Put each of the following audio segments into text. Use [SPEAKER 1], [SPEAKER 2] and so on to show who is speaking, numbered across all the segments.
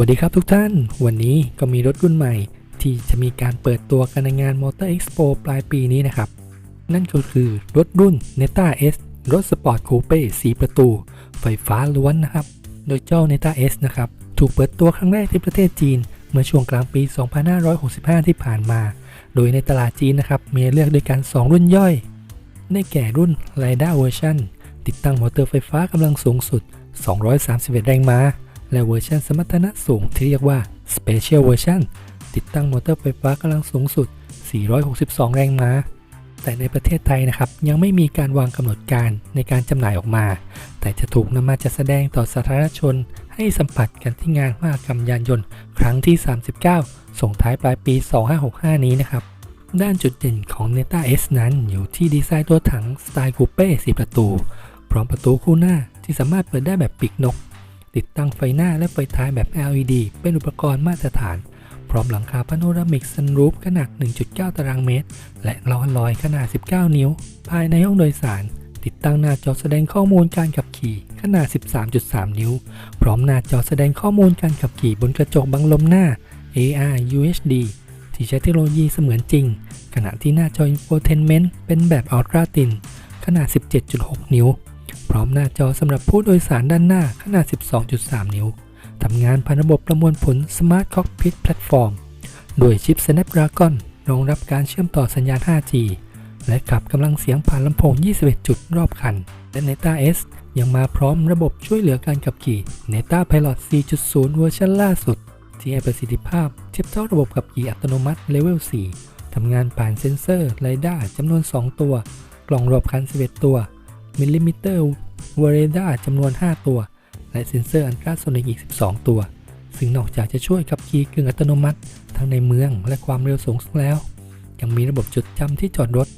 [SPEAKER 1] วัสดีครับทุกท่าน วันนี้ก็มีรถรุ่นใหม่ ที่จะมีการเปิดตัวกันในงาน Motor Expo ปลายปีนี้นะครับ นั่นก็คือรถรุ่น Neta S รถสปอร์ตคูเป้4ประตู ไฟฟ้าล้วนนะครับ โดยเจ้า Neta S นะครับ ถูกเปิดตัวครั้งแรกที่ประเทศจีน เมื่อช่วงกลางปี 2565 ที่ผ่านมา โดยในตลาดจีนนะครับ มีเลือกด้วยกัน 2 รุ่นย่อย ได้แก่รุ่น r i d a Version ติดตั้งมอเตอร์ไฟฟ้ากำลังสูงสุด 231 แรงม้า และเวอร์ชันสมรรถนะสูงที่เรียกว่า Special Version ติดตั้งมอเตอร์ไฟฟ้ากำลังสูงสุด 462 แรงม้า แต่ในประเทศไทยนะครับ ยังไม่มีการวางกำหนดการในการจำหน่ายออกมา แต่จะถูกนำมาจัดแสดงต่อสาธารณชน ให้สัมผัสกันที่งานมหกรรมยานยนต์ ครั้งที่ 39 ส่งท้ายปลายปี 2565 นี้นะครับ ด้านจุดเด่นของ Neta S นั้นอยู่ที่ดีไซน์ตัวถังสไตล์คูเป้ 4 ประตู พร้อมประตูคู่หน้าที่สามารถเปิดได้แบบปีกนก ติดตั้งไฟหน้าและไฟท้ายแบบ LED เป็นอุปกรณ์มาตรฐาน พร้อมหลังคาพาโนรามิกซันรูฟขนาด 1.9 ตารางเมตร และล้อลอยขนาด 19 นิ้ว ภายในห้องโดยสาร ติดตั้งหน้าจอแสดงข้อมูลการขับขี่ขนาด 13.3 นิ้ว พร้อมหน้าจอแสดงข้อมูลการขับขี่บนกระจกบังลมหน้า AR UHD ที่ใช้เทคโนโลยีเสมือนจริง ขณะที่หน้าจอ Infotainment เป็นแบบ Ultra Thin ขนาด 17.6 นิ้ว ร้อมหน้าจอสำหรับผู้โดยสารด้านหน้าขนาด 12.3 นิ้ว ทำงานผ่านระบบประมวลผล Smart Cockpit Platform ด้วยชิป Snapdragon รองรับการเชื่อมต่อสัญญาณ 5G และขับกำลังเสียงผ่านลำโพง 21 จุดรอบคัน และ Neta S ยังมาพร้อมระบบช่วยเหลือการขับขี่ Neta Pilot 4.0 เวอร์ชันล่าสุด ที่ให้ประสิทธิภาพเทียบเท่าระบบขับขี่อัตโนมัติเลเวล4ทำงานผ่านเซ็นเซอร์ไรด้าจำนวน 2 ตัว กล่องรอบคัน 11 ตัวมิลลิมิเตอร์ เวเรดาจำนวน 5 ตัว และเซ็นเซอร์อันตราโซนิกอีก 12 ตัว ซึ่งนอกจากจะช่วยขับขี่กึ่งอัตโนมัติ ทั้งในเมืองและความเร็วสูงแล้ว ยังมีระบบจดจำที่จอดรถ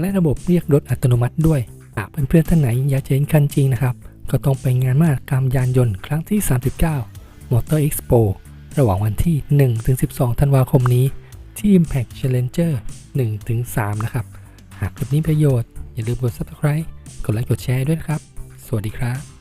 [SPEAKER 1] และระบบเรียกรถอัตโนมัติด้วยหากเพื่อนๆท่านไหนอยากจะเห็นคันจริงนะครับ ก็ต้องไปงานมหกรรมยานยนต์ครั้งที่ 39 Motor Expo ระหว่างวันที่ 1-12 ธันวาคมนี้ ที่ Impact Challenger 1-3 นะครับ หากคลิปนี้ประโยชน์ อย่าลืมกด Subscribe กดไลค์กดแชร์ด้วยนะครับ สวัสดีครับ